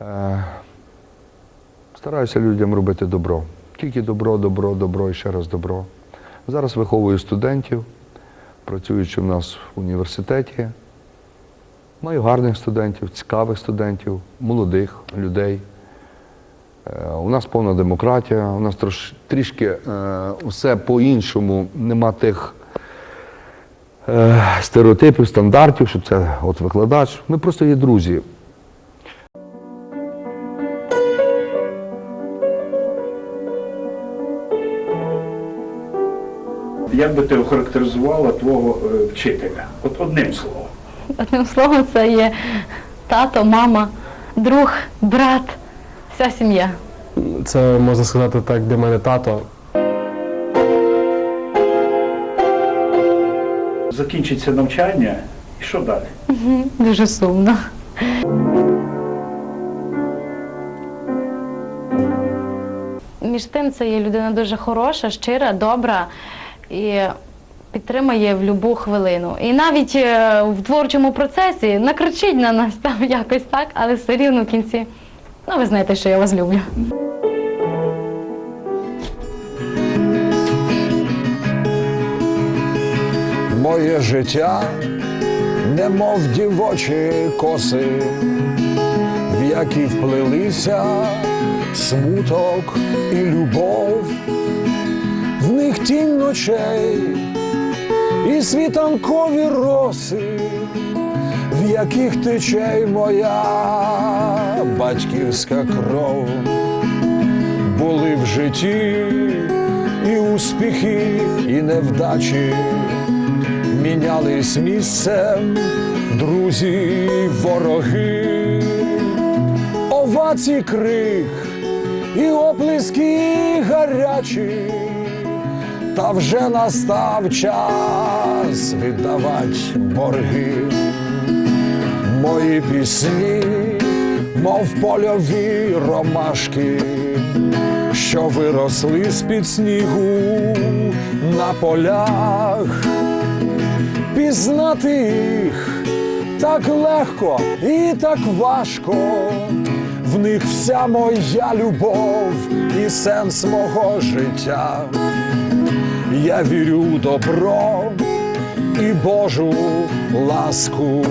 Е, Стараюся людям робити добро. Тільки добро, добро, добро і ще раз добро. Зараз виховую студентів, працюючи в нас в університеті. Маю гарних студентів, цікавих студентів, молодих людей. Е, У нас повна демократія, у нас трош, трішки е, все по-іншому, нема тих е, стереотипів, стандартів, що це от викладач. Ми просто є друзі. Як би ти охарактеризувала твого е, вчителя? От одним словом. Одним словом, це є тато, мама, друг, брат, вся сім'я. Це можна сказати так, для мене тато. Закінчиться навчання, і що далі? Дуже сумно. Між тим, це є людина дуже хороша, щира, добра і підтримує в будь-яку хвилину. І навіть е, в творчому процесі накричить на нас там якось так, але все рівно в кінці. Ну, ви знаєте, що я вас люблю. Моє життя, немов дівочі коси, в які вплилися смуток і любов, тінь ночей і світанкові роси, в яких тече моя батьківська кров, були в житті і успіхи, і невдачі. Мінялись місцем друзі, вороги, овацій крик і оплески гарячі, та вже настав час віддавать борги. Мої пісні, мов польові ромашки, що виросли з-під снігу на полях пізнати їх так легко і так важко. В них вся моя любов і сенс мого життя. Я вірю у добро і Божу ласку,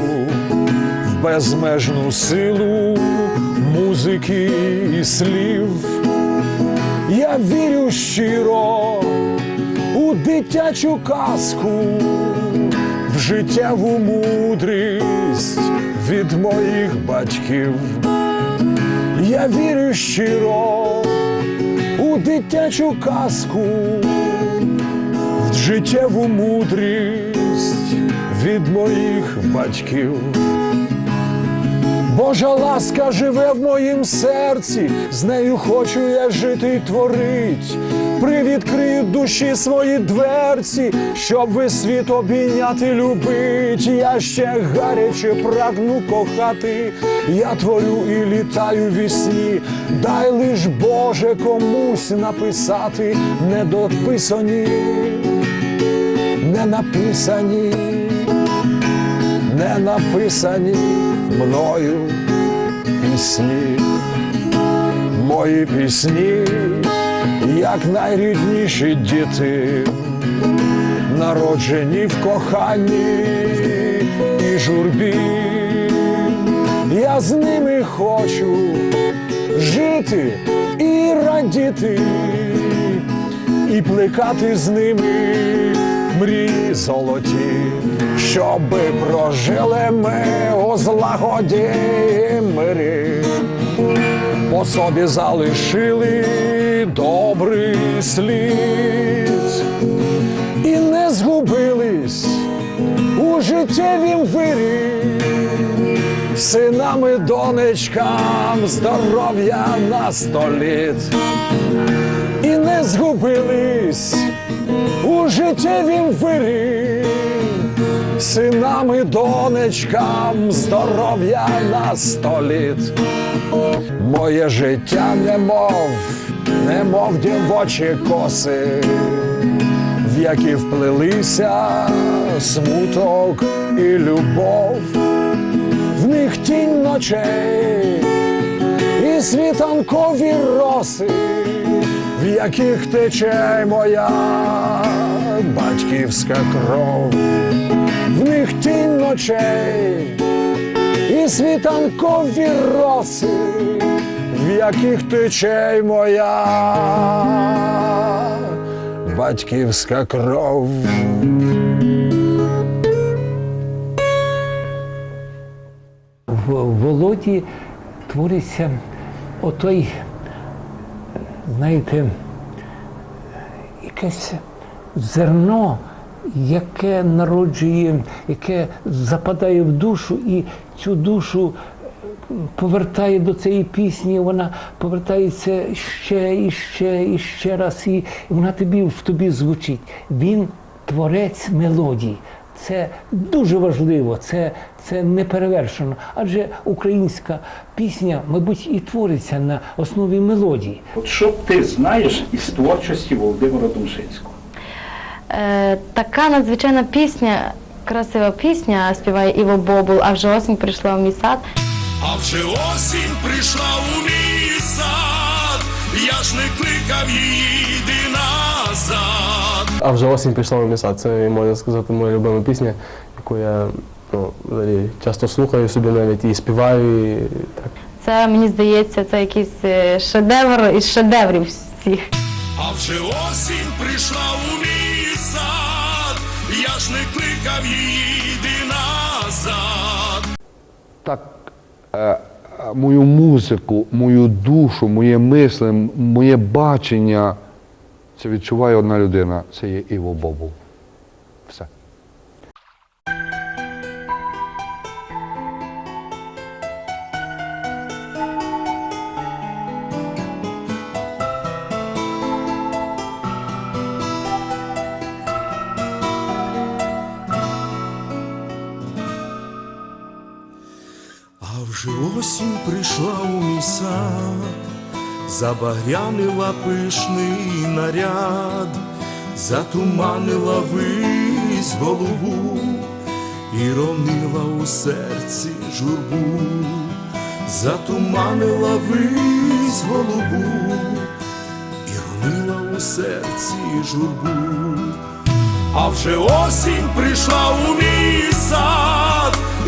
в безмежну силу музики і слів. Я вірю щиро у дитячу казку, в життєву мудрість від моїх батьків. Я вірю щиро у дитячу казку, в життєву мудрість від моїх батьків. Божа ласка живе в моїм серці, з нею хочу я жити й творить. Привідкрию душі свої дверці, щоб весь світ обійняти, любить. Я ще гаряче прагну кохати, я творю і літаю в сні. Дай лиш Боже комусь написати недописані, не написані не написані мною пісні, мої пісні, як найрідніші діти, народжені в коханні і журбі. Я з ними хочу жити і радіти, і плекати з ними мрії золоті, щоби прожили ми у злагоді мирі, по собі залишили добрий слід і не згубились у життєвім вирі. Синам і донечкам здоров'я на століт і не згубились у життєвім вирі, синам і донечкам здоров'я на століт. Моє життя немов, немов дівочі коси, в які вплилися смуток і любов, в них тінь ночей і світанкові роси, в яких тече моя батьківська кров, в них тінь ночей і світанкові роси, в яких тече моя батьківська кров. в Володі твориться отой, знаєте, якесь зерно, яке народжує, яке западає в душу і цю душу повертає до цієї пісні, вона повертається ще і ще і ще раз, і вона тобі в тобі звучить. Він творець мелодій. Це дуже важливо, це, це не перевершено. Адже українська пісня, мабуть, і твориться на основі мелодій. От що ти знаєш із творчості Володимира Домшинського? Е, така надзвичайна пісня, красива пісня співає Іво Бобул, а вже осінь прийшла в мій сад. А вже осінь прийшла у мій сад, я ж не кликав її, йди назад. А вже осінь пішла в міса. Це можна сказати моя любима пісня, яку я ну, часто слухаю собі навіть і співаю. І так. Це мені здається, це якийсь е, шедевр із шедеврів всіх. А вже осінь прийшла у мій сад, я ж не кликав її, йди назад. Так, е, е, мою музику, мою душу, моє мисле, моє бачення, це відчуває одна людина. Це є Іво Бобул. Забагрянила пишний наряд, затуманила вись голубу і ронила у серці журбу, затуманила вись голубу і ронила у серці журбу. А вже осінь прийшла у мій сад,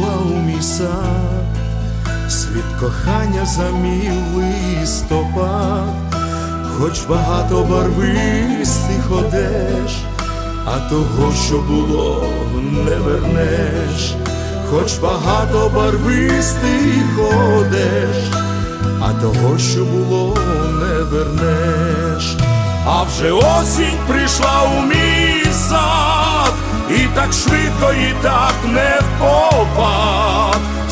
Прийшла у мій сад, світ кохання замів листопад, хоч багато барвистих одеж, а того, що було, не вернеш, хоч багато барвистих одеж, а того, що було, не вернеш. А вже осінь прийшла у мій сад, і так швидко, і так не впопад.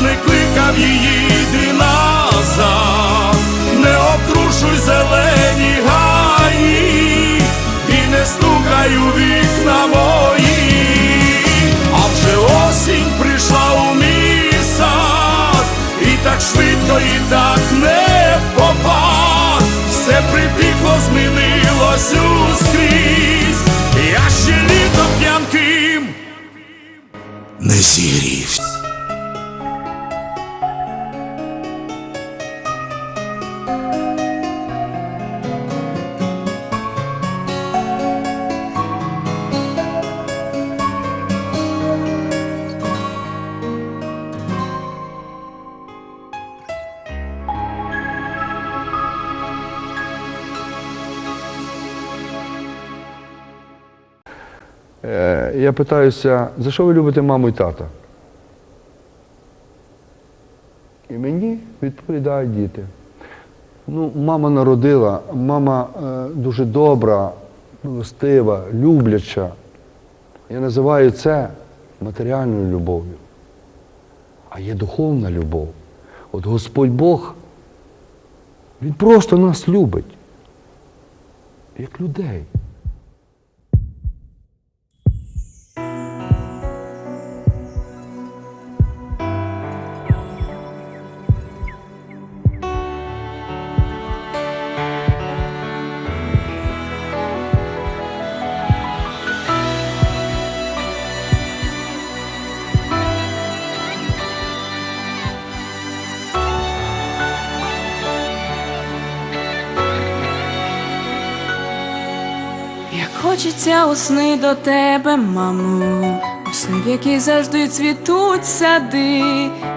не кликав її, йди назад, не обтрушуй зелені гаї, і не стукай у вікна Я питаюся, за що ви любите маму і тата? І мені відповідають діти. Ну, мама народила, мама е, дуже добра, милостива, любляча. Я називаю це матеріальною любов'ю. А є духовна любов. От Господь Бог, Він просто нас любить, як людей. Хочеться у сни до тебе, мамо, у сни, в які завжди цвітуть сади,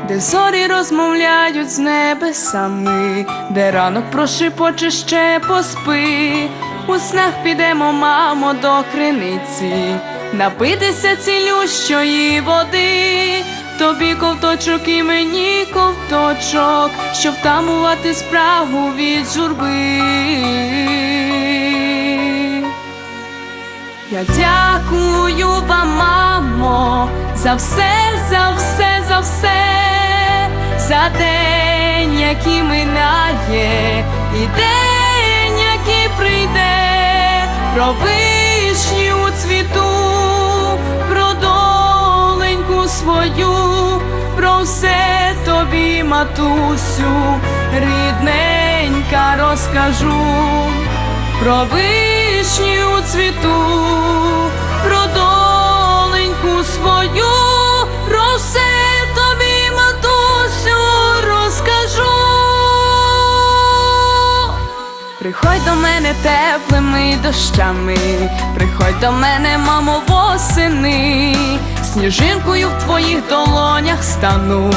де зорі розмовляють з небесами, де ранок прошипоче ще поспи. У снах підемо, мамо, до криниці, напитися цілющої води. Тобі ковточок і мені ковточок, щоб втамувати спрагу від журби. Я дякую вам, мамо, за все, за все, за все, за день, який минає, і день, який прийде, про вишню цвіту, про доленьку свою, про все тобі, матусю, рідненька розкажу про вишню цвіту, про доленьку свою, про все тобі, матусю, розкажу. Приходь до мене теплими дощами, приходь до мене, мамо, восени, сніжинкою в твоїх долонях стану.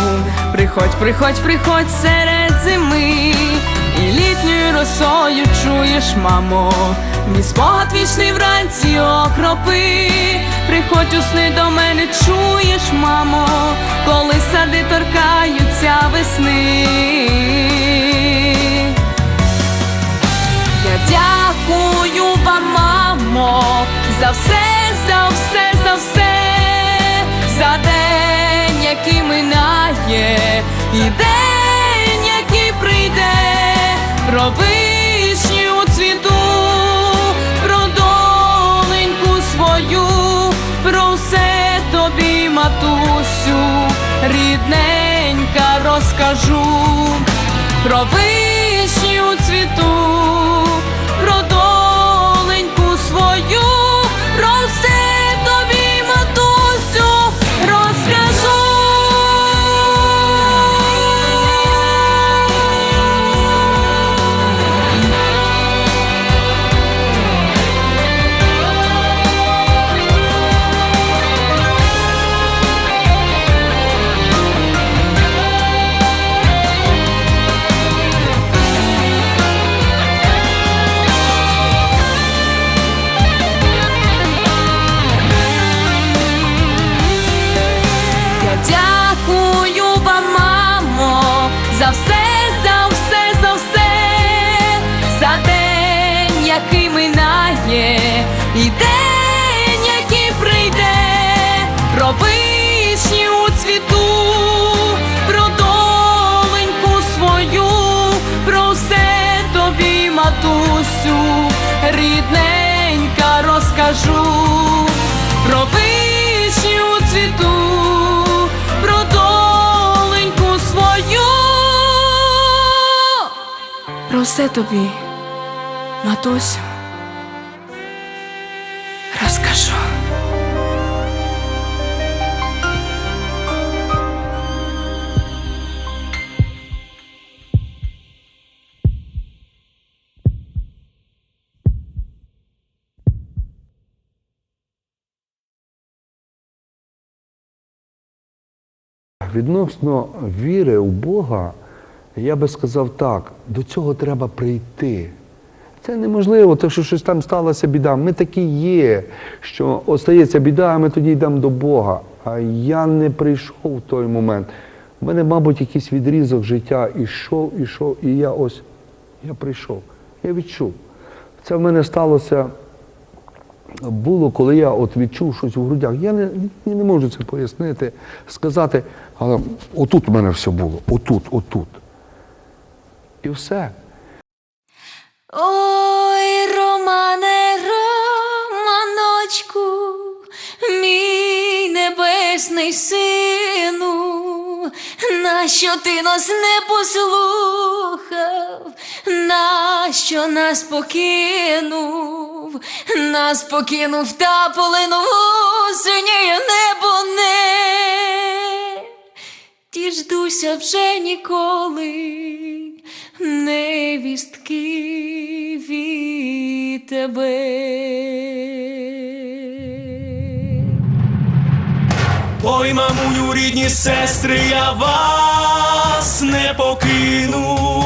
Приходь, приходь, приходь серед зими, і росою чуєш, мамо, мій спогад вічний вранці окропи. Приходь у сни до мене, чуєш, мамо, коли сади торкаються весни. Я дякую вам, мамо, за все, за все, за все, за день, який минає, і день, який прийде, про вишню цвіту, про доленьку свою, про все тобі, матусю, рідненька розкажу. Про вишню Про все тобі, матусю, розкажу. Відносно віри у Бога, я би сказав так, до цього треба прийти. Це неможливо, тому що щось там сталося біда. Ми такі є, що остається біда, а ми тоді йдемо до Бога. А я не прийшов в той момент. У мене, мабуть, якийсь відрізок життя ішов, ішов, і я ось, я прийшов. Я відчув. Це в мене сталося було, коли я от відчув щось у грудях. Я не, я не можу це пояснити, сказати, але отут у мене все було, отут, отут. І все. Ой, Романе, Романочку, мій небесний сину, нащо ти нас не послухав, нащо нас покинув, нас покинув та полинув синє небо не. Діждуся вже ніколи невістки від тебе. Ой, мамуню, рідні сестри, я вас не покину.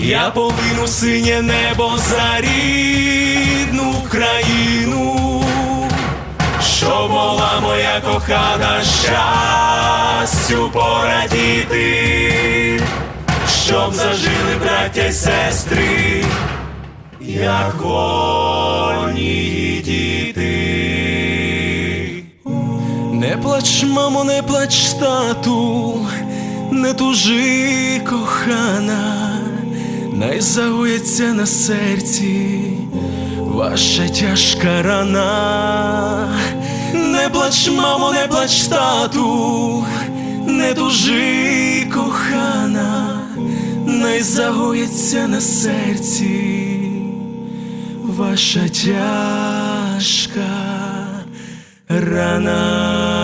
Я полину синє небо за рідну країну, щоб могла моя кохана щастю порадіти, щоб зажили браття й сестри, як вольні діти. Не плач, мамо, не плач, тату, не тужи, кохана, най загоїться на серці ваша тяжка рана. Не плач, мамо, не плач, тату, не тужи, кохана, най загоїться на серці ваша тяжка рана.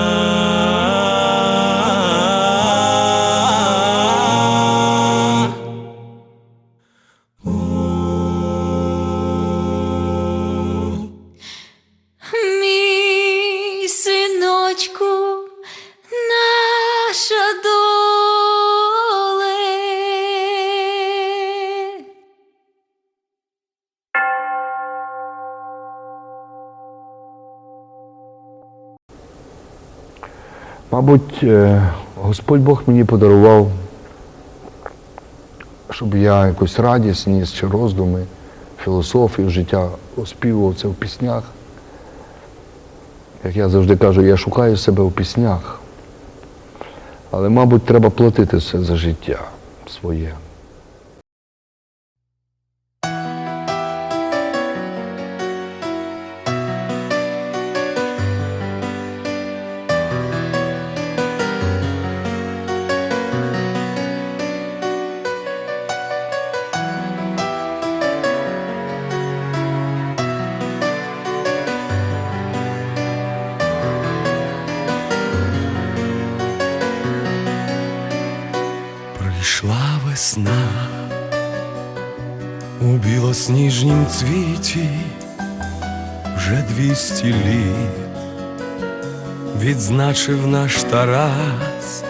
Мабуть, е, Господь Бог мені подарував, щоб я якусь радість ніс чи роздуми, філософію життя оспівував це в піснях. Як я завжди кажу, я шукаю себе в піснях. Але, мабуть, треба платити все за життя своє. У білосніжнім цвіті вже двісті літ. Відзначив наш Тарас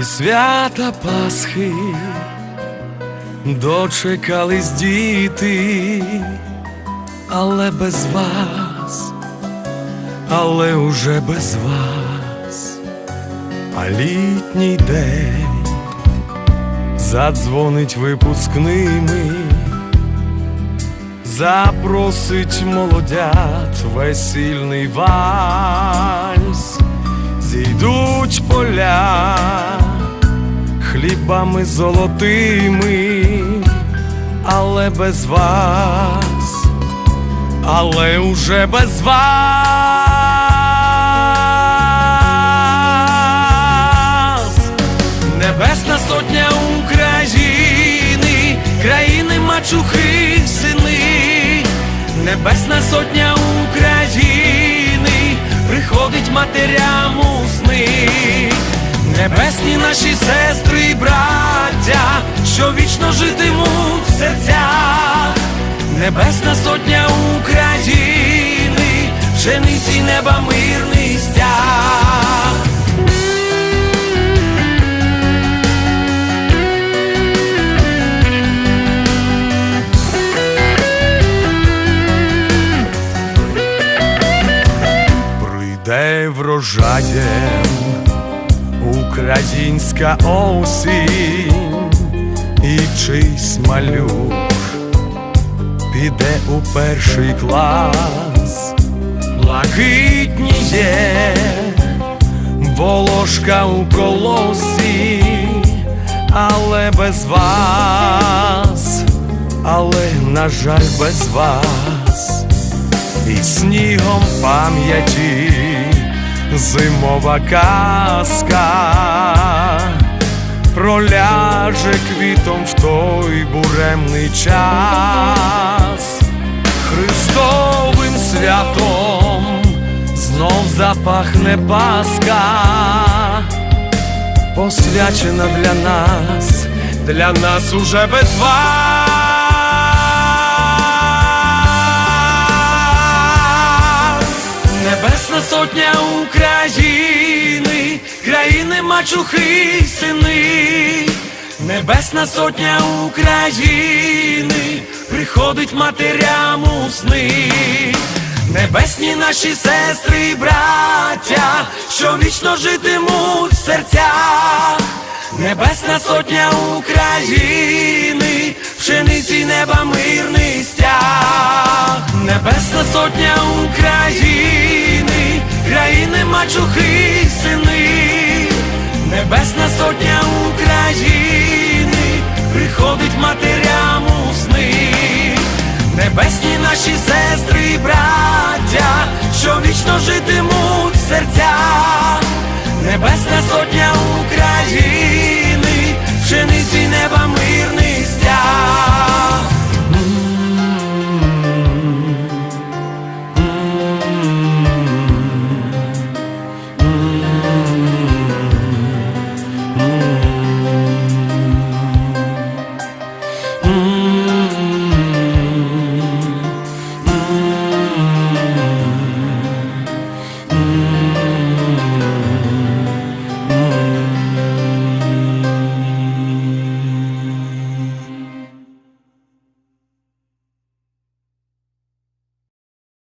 і свята Пасхи. Дочекались діти, але без вас, але уже без вас, а літній день задзвонить випускними, запросить молодят весільний вальс, зійдуть поля хлібами золотими, але без вас, але уже без вас. Небесна сотня України, приходить матерям у сни. Небесні наші сестри і браття, що вічно житимуть в серцях. Небесна сотня України, пшениці неба мирний стяг. Прийде українська осінь. І чийсь малюк піде у перший клас, блакитніє волошка у колосі, але без вас, але, на жаль, без вас, і снігом пам'яті зимова казка проляже квітом в той буремний час, Христовим святом знов запахне Пасха, посвячена для нас, для нас уже без вас. Небесна сотня України, країни мачухи сини, Небесна сотня України, приходить матерям у сни. Небесні наші сестри і браття, що вічно житимуть в серцях. Небесна сотня України, пшениці неба мирний стяг. Небесна сотня України, країни мачухи сини, Небесна сотня України, приходить матерям у сни. Небесні наші сестри і браття, що вічно житимуть в серцях. Небесна сотня України, пшениці неба мирний стяг.